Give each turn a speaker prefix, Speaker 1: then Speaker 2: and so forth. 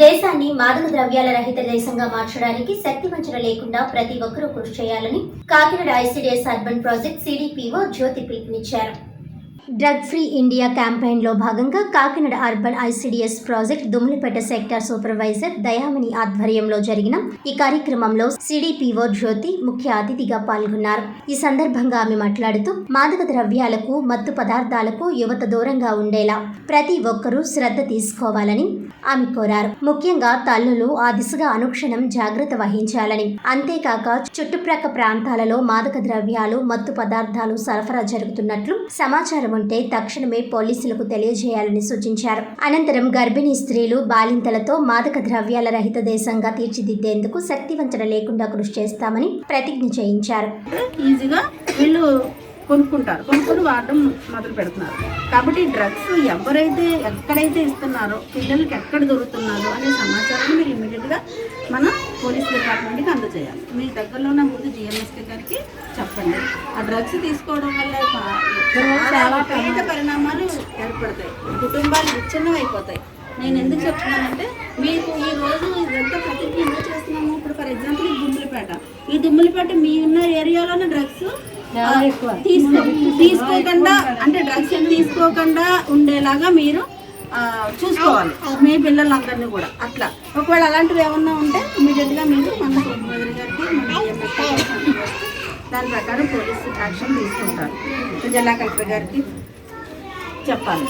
Speaker 1: దేశాన్ని మాదక ద్రవ్యాల రహిత దేశంగా మార్చడానికి శక్తి వంచన లేకుండా ప్రతి ఒక్కరూ కృషి చేయాలని Kakinada ICDS urban project CDPO Jyothi పిలుపునిచ్చారు. డ్రగ్ ఫ్రీ ఇండియా క్యాంపెయిన్లో భాగంగా Kakinada urban ICDS project Dummulapeta sector supervisor Dayamani ఆధ్వర్యంలో జరిగిన ఈ కార్యక్రమంలో సిడిపిఓ జ్యోతి ముఖ్య అతిథిగా పాల్గొన్నారు. ఈ సందర్భంగా ఆమె మాట్లాడుతూ మాదక ద్రవ్యాలకు మత్తు పదార్థాలకు యువత దూరంగా ఉండేలా ప్రతి ఒక్కరూ శ్రద్ధ తీసుకోవాలని ఆమె కోరారు. ముఖ్యంగా తల్లులు ఆ దిశగా అనుక్షణం జాగ్రత్త వహించాలని. అంతేకాక చుట్టుప్రక్క ప్రాంతాలలో మాదక ద్రవ్యాలు మత్తు పదార్థాలు సరఫరా జరుగుతున్నట్లు సమాచారం ఉంటే తక్షణమే పోలీసులకు తెలియజేయాలని సూచించారు. అనంతరం గర్భిణీ స్త్రీలు బాలింతలతో మాదక ద్రవ్యాల రహిత దేశంగా తీర్చిదిద్దేందుకు శక్తివంచన లేకుండా కృషి చేస్తామని ప్రతిజ్ఞ చేయించారు.
Speaker 2: ఈజీగా వీళ్ళు కొనుక్కుంటారు. కొనుక్కొని వాడడం మొదలు పెడుతున్నారు. కాబట్టి డ్రగ్స్ ఎవరైతే ఎక్కడైతే ఇస్తున్నారో పిల్లలకి ఎక్కడ దొరుకుతున్నారో అనే సమాచారాన్ని మీరు ఇమీడియట్గా మనం పోలీస్ డిపార్ట్మెంట్కి అందజేయాలి. మీ దగ్గరలో ఉన్న ముందు జిఎంఎస్కే గారికి చెప్పండి. ఆ డ్రగ్స్ తీసుకోవడం వల్ల చాలా పేద పరిణామాలు ఏర్పడతాయి. కుటుంబాలు విచ్ఛిన్నం అయిపోతాయి నేను ఎందుకు చెప్తున్నానంటే మీకు ఈ రోజు ఇదంతా ప్రతిజ్ఞ ఎందుకు చేస్తున్నాము? ఇప్పుడు ఫర్ ఎగ్జాంపుల్ ఈ దుమ్ములపేట ఈ దుమ్ములపేట మీ ఉన్న ఏరియాలోనే డ్రగ్స్ తీసుకో తీసుకోకుండా అంటే డ్రగ్స్ తీసుకోకుండా ఉండేలాగా మీరు చూసుకోవాలి. మీ పిల్లలందరినీ కూడా. అట్లా. ఒకవేళ అలాంటివి ఏమన్నా ఉంటే మీరు దాని ప్రకారం పోలీస్ యాక్షన్ తీసుకుంటారు జిల్లా కలెక్టర్ గారికి చెప్పాలి